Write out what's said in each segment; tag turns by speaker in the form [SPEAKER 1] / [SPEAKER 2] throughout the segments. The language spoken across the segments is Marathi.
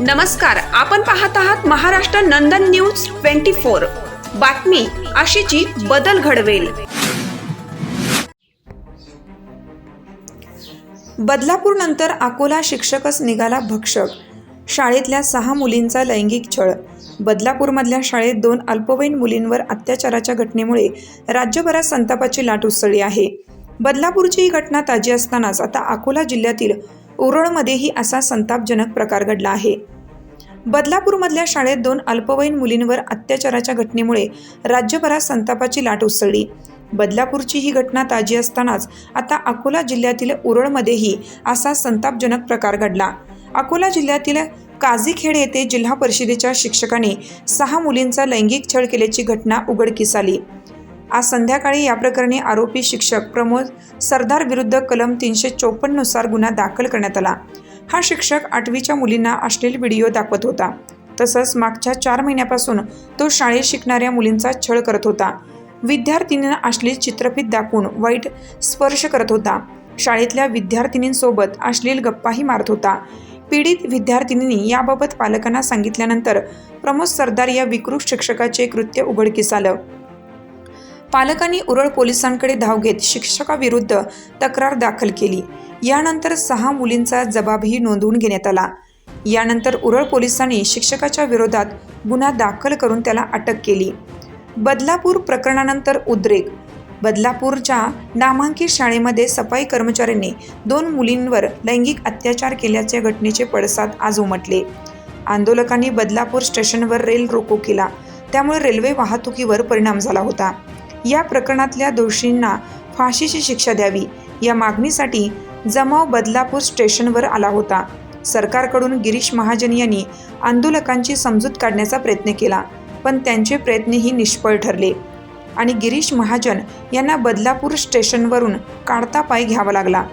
[SPEAKER 1] नमस्कार आपण पाहत आहात Maharashtra Nandan news twenty four. बातमी अशीची बदल घडवेल. बदलापूर नंतर अकोला शिक्षकच निघाला भक्षक. शाळेतल्या सहा मुलींचा लैंगिक छळ. बदलापूरमधल्या शाळेत दोन अल्पवयीन मुलींवर अत्याचाराच्या घटनेमुळे राज्यभरात संतापाची लाट उसळली आहे. बदलापूरची ही घटना ताजी असतानाच आता अकोला जिल्ह्यातील उरळमध्येही असा संतापजनक प्रकार घडला आहे. बदलापूरमधल्या शाळेत दोन अल्पवयीन मुलींवर अत्याचाराच्या घटनेमुळे राज्यभरात संतापाची लाट उसळली. बदलापूरची ही घटना ताजी असतानाच आता अकोला जिल्ह्यातील उरळमध्येही असा संतापजनक प्रकार घडला. अकोला जिल्ह्यातील काझीखेड येथे जिल्हा परिषदेच्या शिक्षकाने सहा मुलींचा लैंगिक छळ केल्याची घटना उघडकीस आली. आज संध्याकाळी या प्रकरणी आरोपी शिक्षक प्रमोद सरदार विरुद्ध कलम तीनशे चोपन्ननुसार गुन्हा दाखल करण्यात आला. हा शिक्षक आठवीच्या मुलींना अश्लील व्हिडिओ दाखवत होता. तसंच मागच्या चार महिन्यापासून तो शाळेत शिकणाऱ्या मुलींचा छळ करत होता. विद्यार्थिनींना अश्लील चित्रफित दाखवून वाईट स्पर्श करत होता. शाळेतल्या विद्यार्थिनींसोबत अश्लील गप्पाही मारत होता. पीडित विद्यार्थिनींनी याबाबत पालकांना सांगितल्यानंतर प्रमोद सरदार या विकृत शिक्षकाचे कृत्य उघडकीस आलं. पालकांनी उरळ पोलिसांकडे धाव घेत शिक्षकाविरुद्ध तक्रार दाखल केली. यानंतर सहा मुलींचा जबाबही नोंदवून घेण्यात आला. यानंतर उरळ पोलिसांनी शिक्षकाच्या विरोधात गुन्हा दाखल करून त्याला अटक केली. बदलापूर प्रकरणानंतर उद्रेक. बदलापूरच्या नामांकित शाळेमध्ये सफाई कर्मचाऱ्यांनी दोन मुलींवर लैंगिक अत्याचार केल्याच्या घटनेचे पडसाद आज उमटले. आंदोलकांनी बदलापूर स्टेशनवर रेल रोको केला. त्यामुळे रेल्वे वाहतुकीवर परिणाम झाला होता. या प्रकरणातल्या दोषींना फाशीची शिक्षा द्यावी या मागणीसाठी जमाव बदलापूर स्टेशनवर आला होता. सरकारकडून गिरीश महाजन यांनी आंदोलकांची समजूत काढण्याचा प्रयत्न केला पण त्यांचे प्रयत्नही निष्फळ ठरले. आणि गिरीश महाजन यांना बदलापूर स्टेशनवरून काढता पाय घ्यावा लागला.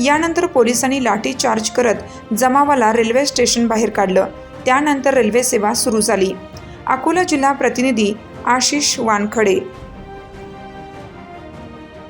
[SPEAKER 1] यानंतर पोलिसांनी लाठी चार्ज करत जमावाला रेल्वे स्टेशन बाहेर काढलं. त्यानंतर रेल्वे सेवा सुरू झाली. अकोला जिल्हा प्रतिनिधी आशिष वानखडे